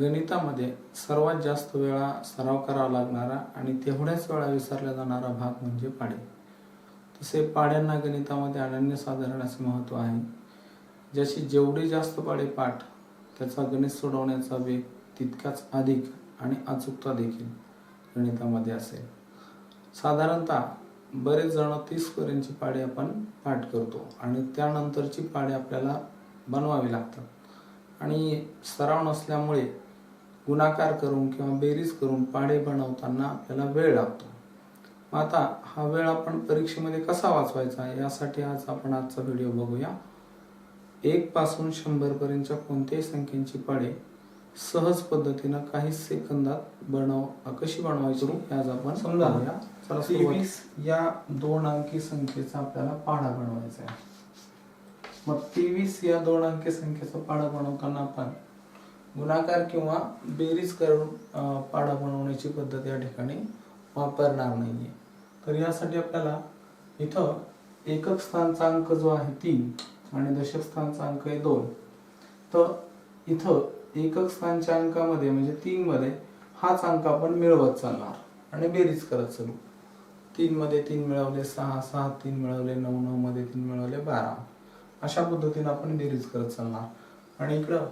गणितामध्ये सर्वात जास्त वेळा सराव करावा लागणारा आणि तेवढ्याच वेळा विसरला जाणारा भाग म्हणजे पाडे. तसे पाड्यांना गणितामध्ये अनन्यसाधारण असे महत्त्व आहे. ज्याशी जेवढे जास्त पाडे पाठ त्याचा गणित सोडवण्याचा वेग तितकाच अधिक आणि अचूकता देखील गणितामध्ये असेल. साधारणतः बरेच जण तीसपर्यंतची पाडे आपण पाठ करतो आणि त्यानंतरची पाडे आपल्याला बनवावी लागतात. आणि सराव नसल्यामुळे गुणाकार करून किंवा बेरीज करून पाढे बनवताना आपल्याला वेळ लागतो. मग आता हा वेळ आपण परीक्षेमध्ये कसा वाचवायचा? यासाठी आज आपण आजचा व्हिडिओ बघूया. एक पासून शंभर पर्यंतच्या कोणत्याही संख्येची पाढे सहज पद्धतीनं काही सेकंदात बनव कशी बनवायची आज आपण समजावूया चला तेवीस या दोन अंकी संख्येचा आपल्याला पाढा बनवायचा आहे. मग तेवीस या दोन अंकी संख्येचा पाढा बनवताना आपण गुणाकार किंवा बेरीज करून पाडा बनवण्याची पद्धत या ठिकाणी वापरणार नाहीये. तर यासाठी आपल्याला इथं एकक स्थानचा अंक जो आहे तीन आणि दशक स्थानचा अंक आहे दोन. तर इथं एकक स्थानच्या अंकामध्ये म्हणजे तीन मध्ये हाच अंक आपण मिळवत चालणार आणि बेरीज करत चालू. तीन मध्ये तीन मिळवले सहा सहा तीन मिळवले नऊ नऊ मध्ये तीन मिळवले बारा. अशा पद्धतीने आपण बेरीज करत चालणार. आणि इकडं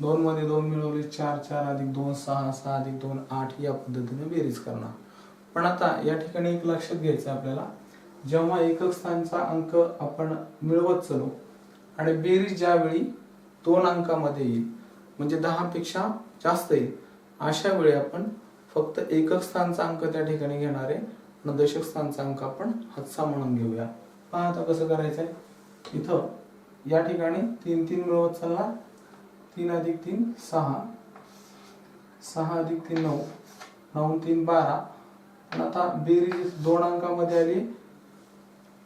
दोन मध्ये दोन मिळवले चार चार अधिक दोन सहा सहा अधिक दोन आठ या पद्धतीने बेरीज करणार. पण आता या ठिकाणी एक लक्षात घ्यायचं आपल्याला. जेव्हा एकक स्थानचा अंक आपण मिळवत चलो आणि बेरीज ज्यावेळी दोन अंकामध्ये येईल म्हणजे दहा पेक्षा जास्त येईल अशा वेळी आपण फक्त एकक स्थानचा अंक त्या ठिकाणी घेणार आहे आणि दशक स्थानचा अंक आपण हातचा म्हणून घेऊया. पहा आता कसं करायचंय. इथं या ठिकाणी तीन तीन मिळवत चालणार तीन अधिक तीन सहा. सहा अधिक तीन नऊ. नऊ तीन बारा. पण आता बेरीज दोन अंकामध्ये आली.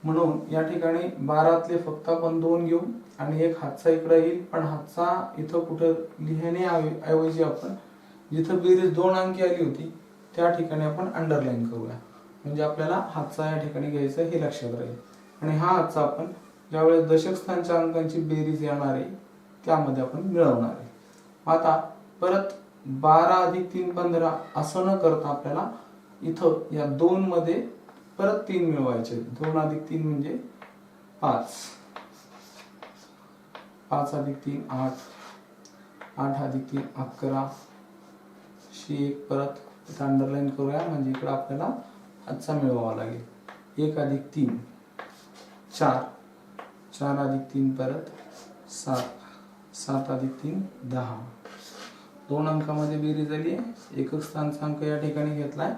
म्हणून या ठिकाणी बारातले फक्त आपण दोन घेऊ. आणि एक हातचा इकडे येईल. पण हातचा इथं कुठं लिहिणे ऐवजी आपण जिथं बेरीज दोन अंकी आली होती त्या ठिकाणी आपण अंडरलाईन करूया. म्हणजे आपल्याला हातचा या ठिकाणी घ्यायचा हे लक्षात राहील. आणि हा हातचा आपण ज्यावेळेस दशक स्थानच्या अंकांची बेरीज येणार आहे त्यामध्ये आपण मिळवणार आहे. आता परत बारा अधिक तीन पंधरा असं न करता आपल्याला इथं या दोन मध्ये परत तीन मिळवायचे दोन अधिक तीन म्हणजे पाच. पाच अधिक तीन आठ. आठ अधिक तीन अकरा. शी एक परत इथं अंडरलाईन करूया. म्हणजे इकडं आपल्याला आजचा मिळवावा लागेल. एक अधिक तीन चार. चार अधिक तीन परत सात. सात अधिक तीन दहा. दोन अंकामध्ये बेरीज झाली. आहे एकक स्थानचा अंक या ठिकाणी घेतलाय.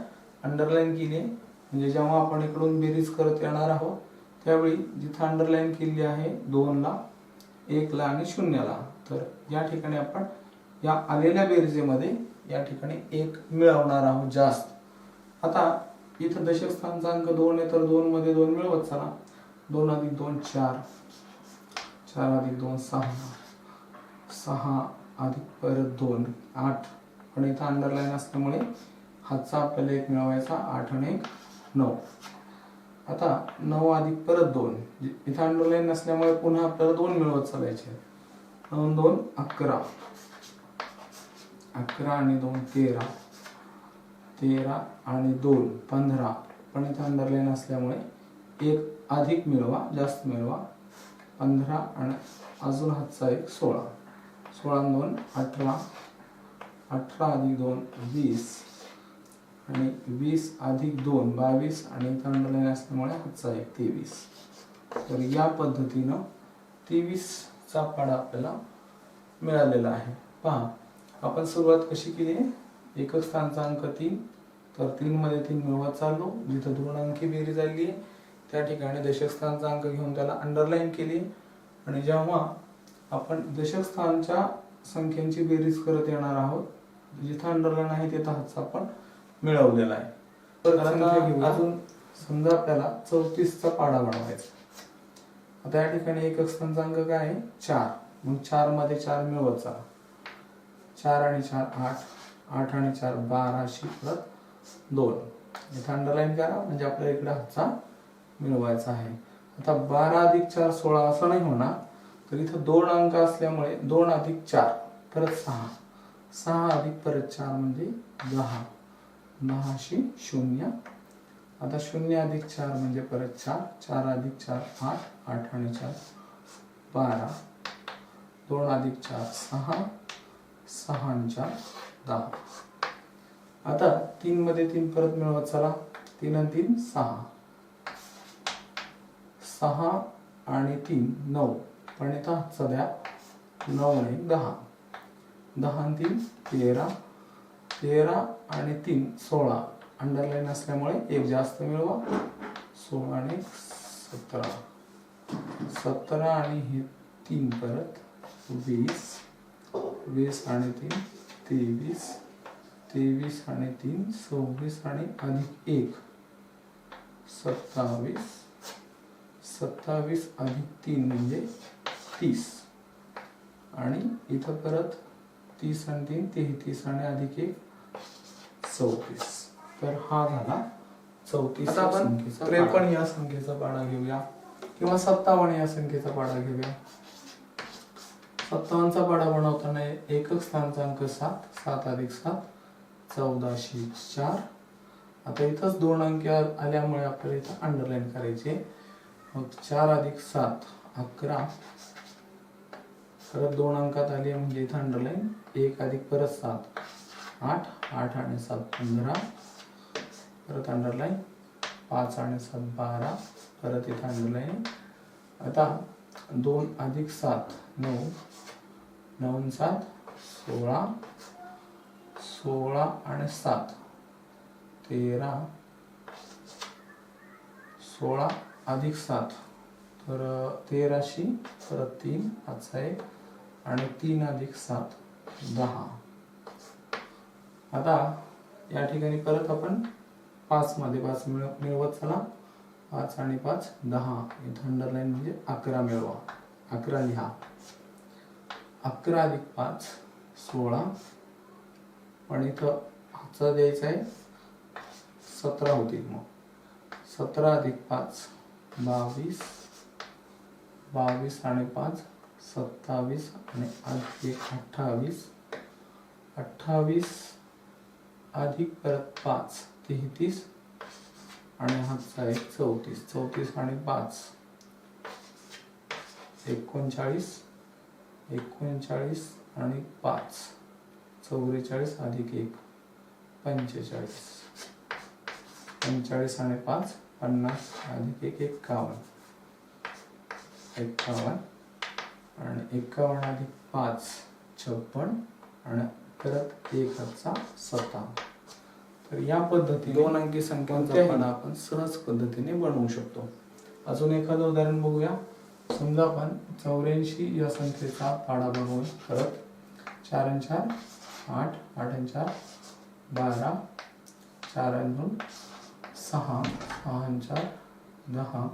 अंडरलाईन केली आहे. म्हणजे जेव्हा आपण इकडून बेरीज करत येणार आहोत त्यावेळी जिथं अंडरलाईन केली आहे दोनला एकला आणि शून्यला. तर या ठिकाणी आपण या आलेल्या बेरजेमध्ये या ठिकाणी एक मिळवणार आहोत जास्त. आता इथं दशक स्थानचा अंक दोन आहे तर दोन मध्ये दोन मिळवत चला. दोन अधिक दोन चार. चार अधिक दोन सहा. सहा अधिक परत दोन आठ. पण इथं अंडरलाईन असल्यामुळे हातचा आपल्याला एक मिळवायचा आठ आणि एक नऊ. आता नऊ अधिक परत दोन. इथं अंडरलाईन नसल्यामुळे पुन्हा आपल्याला दोन मिळवत चालायचे. दोन दोन अकरा. अकरा आणि दोन तेरा. तेरा आणि दोन पंधरा. पण इथं अंडरलाईन असल्यामुळे एक अधिक मिळवा जास्त मिळवा. पंधरा आणि अजून हातचा एक सोळा. सोळा दोन अठरा अठरा अधिक दोन वीस. आणि वीस अधिक दोन बावीस. आणि अंडरलाईन असल्यामुळे हातचा एक तेवीस. तर या पद्धतीनं तेवीसचा पाडा आपल्याला मिळालेला आहे. पहा आपण सुरुवात कशी केली आहे? एकच स्थानचा अंक तीन. तर तीनमध्ये तीन मिळवत चाललो जिथं दोन अंकी बेरीज आली आहे त्या ठिकाणी दशक स्थानचा अंक घेऊन त्याला अंडरलाईन केली आणि जेव्हा आपण दशक स्थानच्या संख्यांची बेरीज करत येणार आहोत. जिथं अंडरलाईन आहे तिथं हातचा आपण मिळवलेला आहे. तर अजून समजा आपल्याला चौतीसचा पाडा बनवायचा आता या ठिकाणी एकक स्थानचा अंक काय आहे? चार. मग चारमध्ये चार मिळवत चला चार आणि चार आठ. आठ आणि चार बारा अशी परत दोन. इथं अंडरलाईन करा म्हणजे आपल्याला इकडे हातचा मिळवायचा आहे. आता बारा अधिक चार सोळा असं नाही होणार. तर इथं दोन अंक असल्यामुळे दोन अधिक चार परत सहा. सहा. अधिक परत चार म्हणजे दहा. दहाशी शून्य. आता शून्य अधिक चार म्हणजे परत चार. चार अधिक चार आठ. आठ आणि चार बारा. दोन अधिक चार सहा. सहा आणि चार दहा. आता तीन मध्ये तीन परत मिळवत चला. तीन आणि तीन सहा. सहा आणि तीन नऊ. पण इथं हातचा द्या नऊ आणि दहा. दहा आणि तीन तेरा. तेरा आणि तीन सोळा. अंडरलाईन असल्यामुळे एक जास्त मिळवा. सोळा आणि सतरा. सतरा आणि हे तीन परत वीस. वीस आणि तीन तेवीस. तेवीस आणि तीन सव्वीस आणि अधिक एक. सत्तावीस. सत्तावीस अधिक तीन म्हणजे तीस. आणि इथं परत तीस आणि तीन तेहतीस आणि अधिक एक चौतीस. तर हा झाला चौतीस त्रेपन्न. या संख्येचा पाडा घेऊया. किंवा सत्तावन्न या संख्येचा पाडा घेऊया. सत्तावन्नचा पाडा बनवताना एकक स्थानचा अंक सात सात अधिक सात चौदाशे चार. आता इथंच दोन अंक आल्यामुळे आपल्याला इथं अंडरलाईन करायचे. मग चार अधिक सात अकरा. परत दोन अंकात आली म्हणजे इथं अंडरलाईन एक अधिक परत सात. आठ आठ आणि सात पंधरा. परत अंडरलाईन पाच आणि सात बारा. परत इथं अंडरलाईन आता दोन अधिक सात नऊ. नऊ सात सोळा. सोळा आणि सात. तेरा. सोळा अधिक सात. तर तेराशे परत तीन. पाचचा एक. आणि तीन अधिक सात दहा. आता या ठिकाणी परत आपण पाच मध्ये पाच मिळवत चला. पाच आणि पाच दहा. इथं अंडरलाईन म्हणजे अकरा मिळवा. अकरा लिहा. अकरा अधिक पाच सोळा. पण इथं हाचा द्यायचा आहे. सतरा होतील मग. सतरा अधिक पाच बावीस. बावीस आणि पाच सत्तावीस आणि अधिक एक अठ्ठावीस. अठ्ठावीस अधिक परत पाच तेहतीस. आणि हातचा एक चौतीस चौतीस आणि पाच. एकोणचाळीस एकोणचाळीस आणि पाच. चौवेचाळीस अधिक एक पंचेचाळीस. पंचेचाळीस आणि पाच पन्नास अधिक एक एक्कावन्न एक्कावन्न आणि एक्कावन्न अधिक पाच छप्पन आणि परत एक हातचा सत्तावन्न. तर या पद्धतीने दोन अंकी संख्यांचा पण आपण सहज पद्धतीने बनवू शकतो. अजून एखादं उदाहरण बघूया. समजा आपण चौऱ्याऐंशी या संख्येचा पाडा बनवून परत चार आणि चार आठ आठ आणि चार बारा चार आणि दोन सहा सहा आणि चार दहा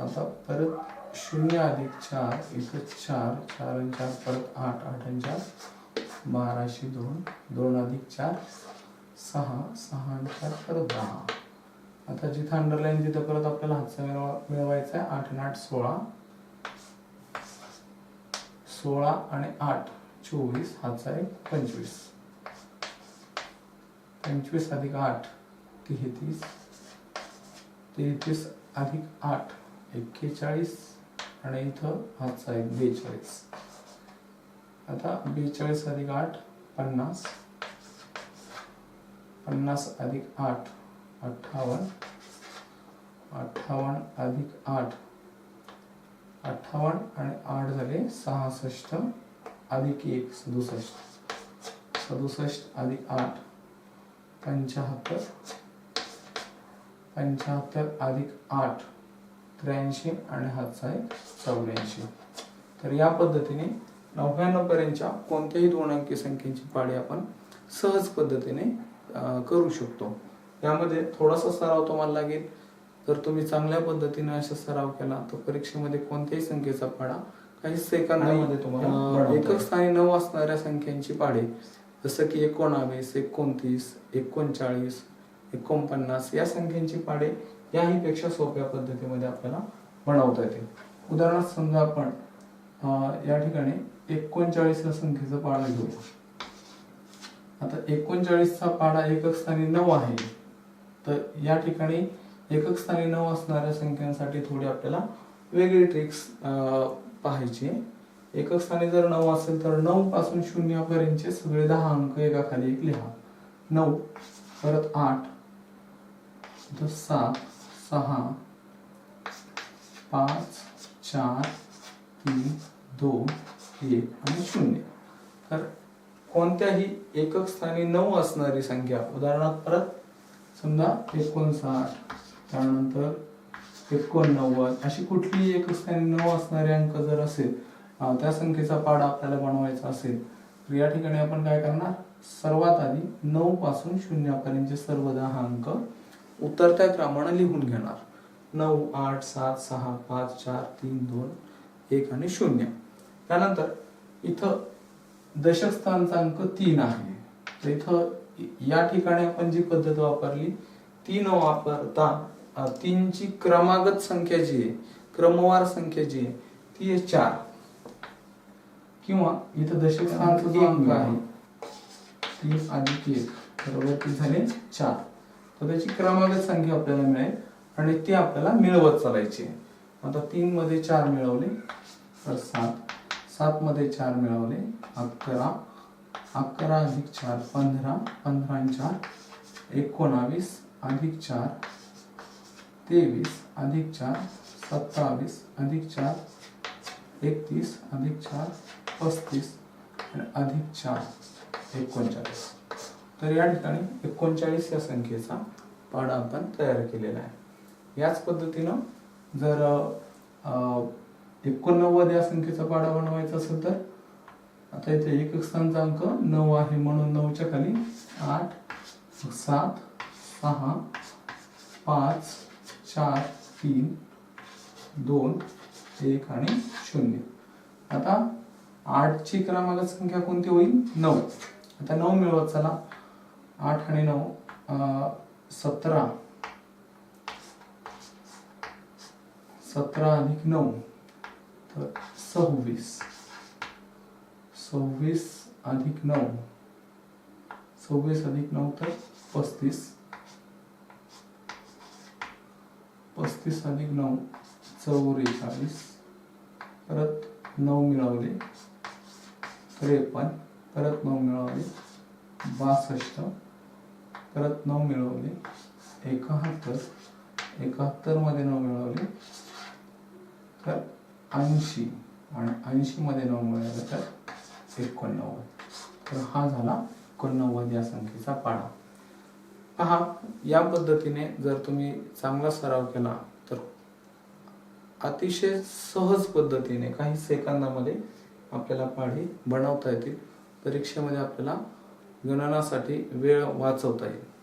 आता परत शून्य अधिक चार इथं चार चार आणि चार परत आठ आठ आणि चार बाराशे दोन दोन अधिक चार सहा सहा आणि चार परत दहा. आता जिथं अंडरलाईन तिथं परत आपल्याला हातचा मिळवा मिळवायचा आहे आठ आणि आठ सोळा. सोळा आणि आठ चोवीस हातचा एक पंचवीस. पंचवीस अधिक आठ तेहतीस. तेहतीस अधिक आठ एक्केचाळीस आणि इथं हाच एक बेचाळीस. आता बेचाळीस अधिक आठ पन्नास. पन्नास अधिक आठ अठ्ठावन्न. अठ्ठावन्न अधिक आठ. अठ्ठावन्न आणि आठ झाले सहासष्ट अधिक एक सदुसष्ट. सदुसष्ट अधिक आठ पंच्याहत्तर पंच्याहत्तर अधिक आठ. त्र्याऐंशी आणि हातचा एक चौऱ्याऐंशी. तर या पद्धतीने नव्याण्णव पर्यंतच्या कोणत्याही दोन अंकी संख्येची पाळी आपण सहज पद्धतीने करू शकतो. यामध्ये थोडासा सराव तुम्हाला लागेल. जर तुम्ही चांगल्या पद्धतीने असा सराव केला तर परीक्षेमध्ये कोणत्याही संख्येचा पाडा काही सेकंदामध्ये तुम्हाला एकक स्थानी नऊ असणाऱ्या संख्यांची पाडे जसं की एकोणावीस एकोणतीस एकोणचाळीस एकोणपन्नास या संख्यांची पाडे याही पेक्षा सोप्या पद्धतीमध्ये आपल्याला बनवता येते. उदाहरणार्थ समजा आपण या ठिकाणी एकोणचाळीस या संख्येचा पाडा घेऊ. आता एकोणचाळीसचा पाडा एकक स्थानी नऊ आहे. तर या ठिकाणी एकक स्थानी नऊ असणाऱ्या संख्यांसाठी थोडी आपल्याला वेगळी ट्रिक्स पाहायची एकक स्थानी जर नऊ असेल तर नऊ पासून शून्यापर्यंतचे सगळे दहा अंक एका खाली एक लिहा. नऊ परत आठ सात सहा पाच चार तीन दोन एक आणि शून्य. तर कोणत्याही एकक स्थानी नऊ असणारी संख्या उदाहरणार्थ परत समजा एकोणसाठ त्यानंतर एकोणनव्वद अशी कुठलीही एकक स्थानी नऊ असणारे अंक जर असेल त्या संख्येचा पाड आपल्याला बनवायचा असेल तर या ठिकाणी आपण काय करणार? सर्वात आधी नऊ पासून शून्यापर्यंतचे सर्व दहा अंक उतरत्या क्रमाने लिहून घेणार. नऊ आठ सात सहा पाच चार तीन दोन एक आणि शून्य. त्यानंतर इथं दशक स्थानचा अंक तीन आहे. तर इथं या ठिकाणी आपण जी पद्धत वापरली ती न वापरता तीनची क्रमागत संख्या जी आहे क्रमवार संख्या जी आहे ती आहे चार. किंवा इथं दशक स्थानचा जो अंक आहे तीन अधिक एक. बरोबर? ती झाले चार. तर त्याची क्रमांक संख्या आपल्याला मिळेल आणि ती आपल्याला मिळवत चालायची आता तीन मध्ये चार मिळवले तर सात. सात मध्ये चार मिळवले अकरा. अकरा अधिक चार पंधरा. पंधरा चार एकोणावीस. अधिक चार तेवीस. अधिक चार सत्तावीस. अधिक चार एकतीस. अधिक चार पस्तीस. आणि अधिक चार एकोणचाळीस. तर या ठिकाणी एकोणचाळीस या संख्येचा पाढा आपण तयार केलेला आहे. याच पद्धतीनं जर एकोणनव्वद या संख्येचा पाढा बनवायचा असेल तर आता इथे एक स्थानचा अंक नऊ आहे म्हणून नऊच्या खाली आठ सात सहा पाच चार तीन दोन एक आणि शून्य. आता आठची क्रमांक संख्या कोणती होईल? नऊ. आता नऊ मिळवत चला. आठ आणि नऊ सतरा. सतरा अधिक नऊ तर सव्वीस. सव्वीस अधिक नऊ. सव्वीस अधिक नऊ तर पस्तीस. पस्तीस अधिक नऊ चौवेचाळीस. परत नऊ मिळवले. त्रेपन्न. परत नऊ मिळवले. बासष्ट. परत नऊ मिळवले. एकाहत्तर. एकाहत्तरमध्ये नऊ मिळवले. तर ऐंशी. आणि ऐंशी मध्ये नऊ मिळवले तर एकोणनव्वद. तर हा झाला एकोणनव्वद या संख्येचा पाडा पहा या पद्धतीने जर तुम्ही चांगला सराव केला तर अतिशय सहज पद्धतीने काही सेकंदामध्ये आपल्याला पाढे बनवता येतील. परीक्षेमध्ये आपल्याला गणनासाठी वेळ वाचवता येईल.